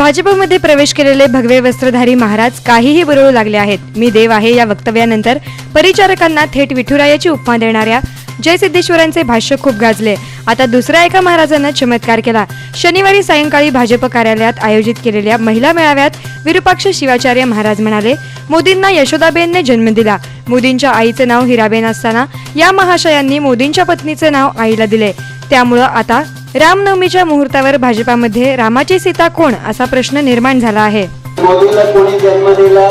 भाजपमध्ये प्रवेश केलेले भगवे वस्त्रधारी महाराज काहीही बरळू लागले आहेत. मी देव आहे या वक्तव्यानंतर परिचारकांना थेट विठुरायाची उपमा देणाऱ्या जय सिद्धेश्वरांचे भाष्य खूप गाजले. आता दुसऱ्या एका महाराजांना चमत्कार केला. शनिवारी सायंकाळी भाजप कार्यालयात आयोजित केलेल्या महिला मेळाव्यात विरूपाक्ष शिवाचार्य महाराज म्हणाले मोदींना यशोदाबेनने जन्म दिला. मोदींच्या आईचे नाव हिराबेन असताना या महाशयांनी मोदींच्या पत्नीचे नाव आईला दिले. त्यामुळं आता रामनवमीच्या मुहूर्तावर भाजपामध्ये रामाची सीता कोण असा प्रश्न निर्माण झाला आहे. कोणी जन्म दिला?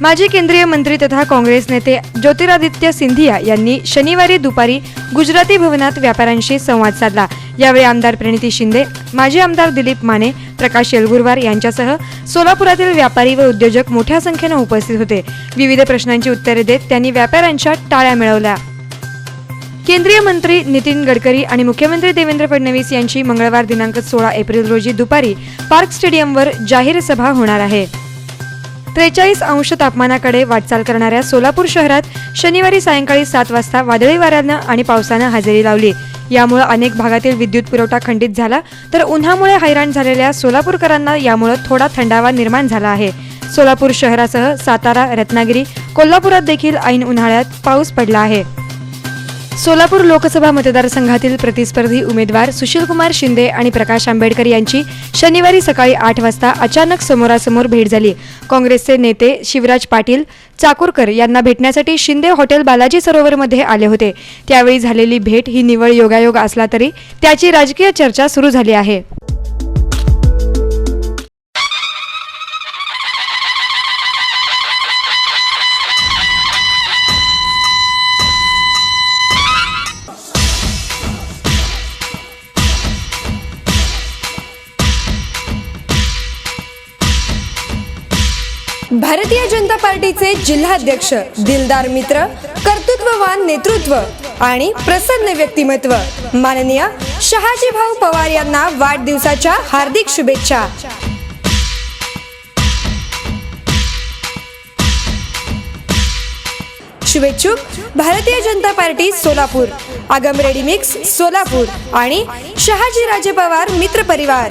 माजी केंद्रीय मंत्री तथा काँग्रेस नेते ज्योतिरादित्य सिंधिया यांनी शनिवारी दुपारी गुजराती भवनात व्यापाऱ्यांशी संवाद साधला. यावेळी आमदार प्रणिती शिंदे माजी आमदार दिलीप माने प्रकाश येलगुरवार यांच्यासह सोलापुरातील व्यापारी व उद्योजक मोठ्या संख्येनं उपस्थित होते. विविध प्रश्नांची उत्तरे देत त्यांनी व्यापाऱ्यांच्या टाळ्या मिळवल्या. केंद्रीय मंत्री नितीन गडकरी आणि मुख्यमंत्री देवेंद्र फडणवीस यांची मंगळवार दिनांक सोळा एप्रिल रोजी दुपारी पार्क स्टेडियमवर जाहीर सभा होणार आहे. त्रेचाळीस अंश तापमानाकडे वाटचाल करणाऱ्या सोलापूर शहरात शनिवारी सायंकाळी सात वाजता वादळी वाऱ्यानं आणि पावसानं हजेरी लावली. यामुळे अनेक भागातील विद्युत पुरवठा खंडित झाला. तर उन्हामुळे हैराण झालेल्या सोलापूरकरांना यामुळे थोडा थंडावा निर्माण झाला आहे. सोलापूर शहरासह सातारा रत्नागिरी कोल्हापुरात देखील ऐन उन्हाळ्यात पाऊस पडला आहे. सोलापूर लोकसभा मतदारसंघातील प्रतिस्पर्धी उमेदवार सुशीलकुमार शिंदे आणि प्रकाश आंबेडकर यांची शनिवारी सकाळी आठ वाजता अचानक समोरासमोर भेट झाली. काँग्रेसचे नेते शिवराज पाटील चाकूरकर यांना भेटण्यासाठी शिंदे हॉटेल बालाजी सरोवरमध्ये आले होते. त्यावेळी झालेली भेट ही निवळ योगायोग असला तरी त्याची राजकीय चर्चा सुरू झाली आहे. भारतीय जनता पार्टीचे जिल्हाध्यक्ष दिलदार मित्र कर्तृत्ववान नेतृत्व आणि प्रसन्न व्यक्तिमत्व. माननीय शहाजी भाऊ पवार यांना वाढदिवसाच्या हार्दिक शुभेच्छा. शुभेच्छुक भारतीय जनता पार्टी सोलापूर आगम रेडी मिक्स सोलापूर आणि शहाजी राजे पवार मित्र परिवार.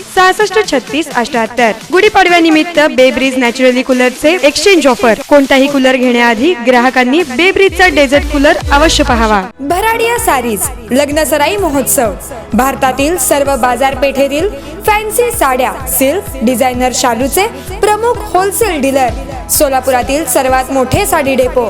सहासष्ट छत्तीस अठ्याहत्तर. गुढीपाडव्यानिमित्त बेब्रिज नॅचरली कूलरचे एक्सचेंज ऑफर कोणताही कूलर घेण्याआधी ग्राहकांनी बेब्रिजचा डेझर्ट कूलर अवश्य पहावा. भराडिया सारीज लग्नसराई महोत्सव. भारतातील सर्व बाजारपेठेतील फॅन्सी साड्या सिल्क डिझायनर शालूचे प्रमुख होलसेल डीलर सोलापुरातील सर्वात मोठे साडी डेपो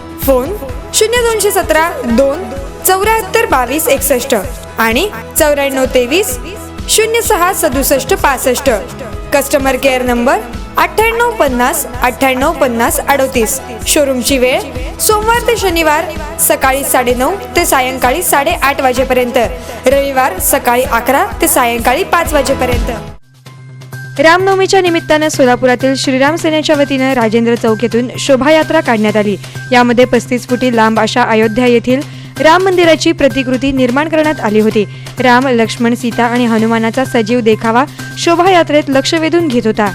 फोन शून्य दोनशे सतरा दोन चौऱ्याहत्तर बावीस एकसष्ट आणि चौऱ्याण्णव तेवीस शून्य सहा सदुसष्ट पासष्ट. कस्टमर केअर नंबर अठ्ठ्याण्णव पन्नास अठ्ठ्याण्णव पन्नास अडोतीस. शोरूमची वेळ सोमवार ते शनिवार सकाळी साडेनऊ ते सायंकाळी साडेआठ वाजेपर्यंत. रविवार सकाळी अकरा ते सायंकाळी पाच वाजेपर्यंत. रामनवमीच्या निमित्तानं सोलापुरातील श्रीराम सेनेच्या वतीनं राजेंद्र चौक येथून शोभायात्रा काढण्यात आली. यामध्ये पस्तीस फुटी लांब अशा अयोध्या येथील राम मंदिराची प्रतिकृती निर्माण करण्यात आली होती. राम लक्ष्मण सीता आणि हनुमानाचा सजीव देखावा शोभायात्रेत लक्ष वेधून घेत होता.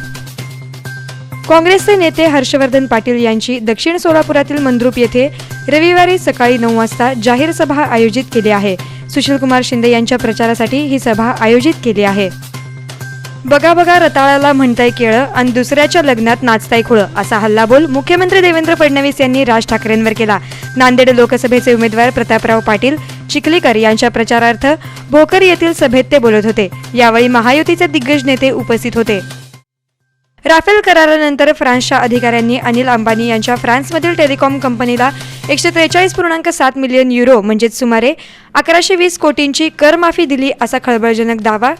काँग्रेसचे नेते हर्षवर्धन पाटील यांची दक्षिण सोलापुरातील मंद्रुप येथे रविवारी सकाळी नऊ वाजता जाहीर सभा आयोजित केली आहे. सुशीलकुमार शिंदे यांच्या प्रचारासाठी ही सभा आयोजित केली आहे. बघा बघा रताळाला म्हणताय केळं आणि दुसऱ्याच्या लग्नात नाचताय खुळं असा हल्लाबोल मुख्यमंत्री देवेंद्र फडणवीस यांनी राज ठाकरेंवर केला. नांदेड लोकसभेचे उमेदवार प्रतापराव पाटील चिखलीकर यांच्या प्रचारार्थ भोकर येथील सभेत ते बोलत होते. यावेळी महायुतीचे दिग्गज नेते उपस्थित होते. राफेल करारानंतर फ्रान्सच्या अधिकाऱ्यांनी अनिल अंबानी यांच्या फ्रान्समधील टेलिकॉम कंपनीला एकशे त्रेचाळीस पूर्णांक सात मिलियन युरो म्हणजेच सुमारे अकराशे वीस कोटींची करमाफी दिली असा खळबळजनक दावा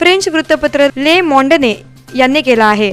फ्रेंच वृत्तपत्र ले मॉन्डने यांनी केला आहे.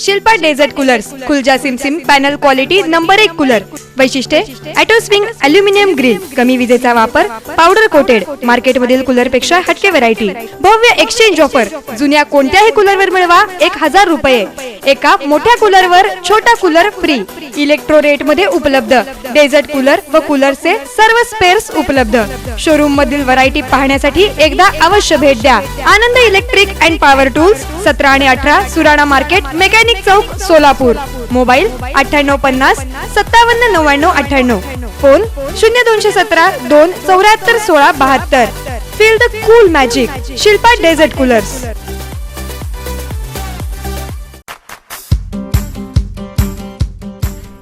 Shilpa desert coolers खुलजा सिमसिम पॅनल क्वालिटी नंबर एक कूलर वैशिष्ट्ये ॲटोस्विंग अल्युमिनियम ग्रिल कमी विजेचा वापर पावडर कोटेड मार्केटमधील कूलरपेक्षा हटके व्हरायटी भव्य एक्सचेंज ऑफर जुन्या कोणत्याही कूलरवर मिळवा एक हजार रुपये. एका मोठ्या कूलरवर छोटा कूलर फ्री. इलेक्ट्रो रेटमध्ये उपलब्ध. डेझर्ट कूलर व कूलरचे सर्व स्पेअर्स उपलब्ध. शोरूम मधील व्हरायटी पाहण्यासाठी एकदा अवश्य भेट द्या. Anand electric and power tools सतरा आणि अठरा सुराणा मार्केट मेकॅनिक चौक सोलापूर. मोबाईल अठ्ठ्याण्णव पन्नास सत्तावन्न नव्याण्णव अठ्ठ्याण्णव. फोन शून्य दोनशे सतरा दोन चौऱ्याहत्तर सोळा बहात्तर. Feel the cool magic Shilpa desert coolers.